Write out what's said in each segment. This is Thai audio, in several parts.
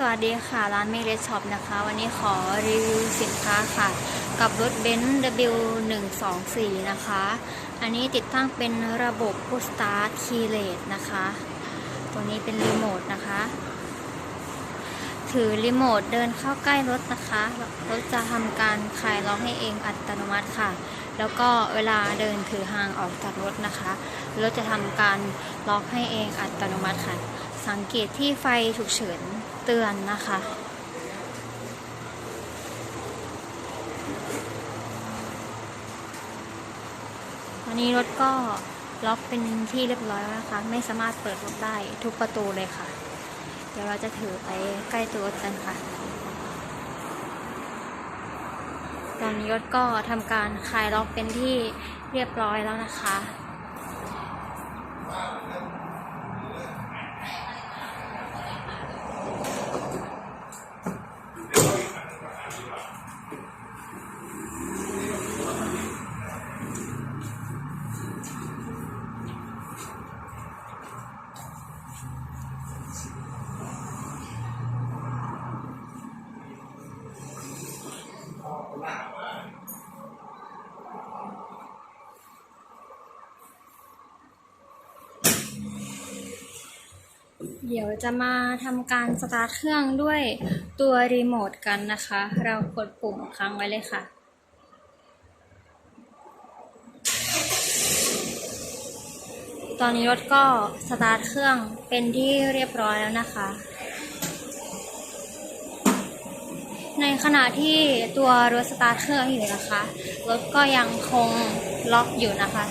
สวัสดีค่ะ ร้านเมเลช็อปนะคะ วันนี้ขอรีวิวสินค้าค่ะ กับรถเบนซ์ W124 นะคะ อันนี้ติดตั้งเป็นระบบ Push Start Keyless นะคะ ตัวนี้เป็นรีโมทนะคะ ถือรีโมทเดินเข้าใกล้รถนะคะ รถจะทำการคลายล็อกให้เองอัตโนมัติค่ะ แล้วก็เวลาเดินถือห่างออกจากรถนะคะ รถจะทำการล็อกให้เองอัตโนมัติค่ะ สังเกตที่ไฟฉุกเฉิน เตือนนะคะ วันนี้รถก็ล็อกเป็นที่เรียบร้อยแล้วนะคะ ไม่สามารถเปิดรถได้ทุกประตูเลยค่ะ เดี๋ยวเราจะถือไปใกล้ตัวรถกันค่ะ ตอนนี้รถก็ทำการคลายล็อกเป็นที่เรียบร้อยแล้วนะคะ เดี๋ยวจะมาทำการสตาร์ทเครื่องด้วยตัวรีโมทกันนะคะ เรากดปุ่มค้างไว้เลยค่ะ ตอนนี้รถก็สตาร์ทเครื่องเป็นที่เรียบร้อยแล้วนะคะ ในขณะที่ตัวรถสตาร์ทเครื่องอยู่นะคะ รถก็ยังคงล็อกอยู่นะคะ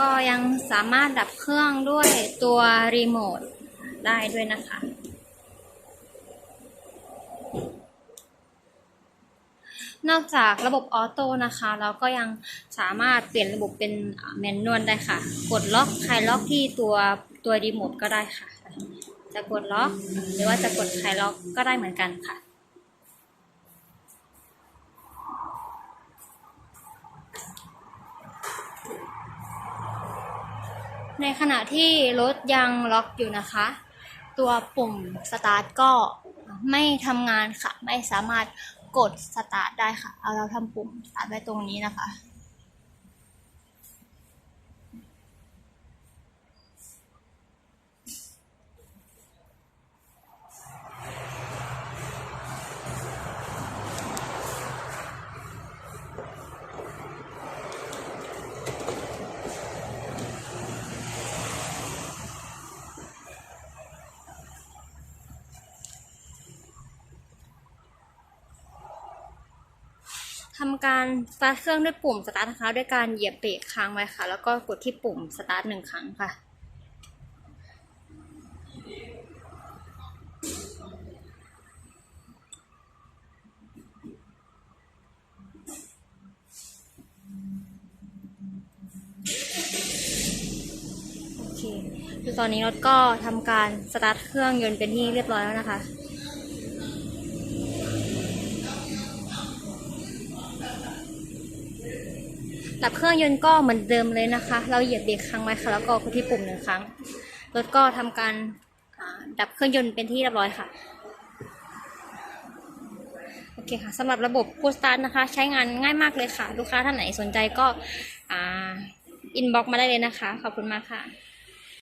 ก็ยังสามารถดับเครื่องด้วยตัวรีโมทได้ด้วยนะคะ นอกจากระบบออโต้นะคะ เราก็ยังสามารถเปลี่ยนระบบเป็นแมนนวลได้ค่ะ กดล็อกคลายล็อกที่ตัวตัวรีโมทก็ได้ค่ะ จะกดล็อกหรือว่าจะกดคลายล็อกก็ได้เหมือนกันค่ะ ในขณะที่รถยังล็อกอยู่นะคะ ตัวปุ่มสตาร์ทก็ไม่ทำงานค่ะ ไม่สามารถกดสตาร์ทได้ค่ะ เอาเราทำปุ่มสตาร์ทไว้ตรงนี้นะคะ ทำการสตาร์ทเครื่องด้วยปุ่มสตาร์ทนะคะด้วยการเหยียบเบรกค้างไว้ค่ะ แล้วก็กดที่ปุ่มสตาร์ทหนึ่งครั้งค่ะ โอเคคือตอนนี้รถก็ทำการสตาร์ทเครื่องยนต์เป็นที่เรียบร้อยแล้วนะคะ ดับเครื่องยนต์ก็เหมือนเดิมเลยนะคะ เราเหยียบเบรกครั้งไว้ค่ะ แล้วก็กดที่ปุ่มหนึ่งครั้ง รถก็ทำการดับเครื่องยนต์เป็นที่เรียบร้อยค่ะ โอเคค่ะสำหรับระบบ Push Start นะคะ ใช้งานง่ายมากเลยค่ะ ลูกค้าท่านไหนสนใจก็อ่าอินบ็อกมาได้เลยนะคะ ขอบคุณมากค่ะ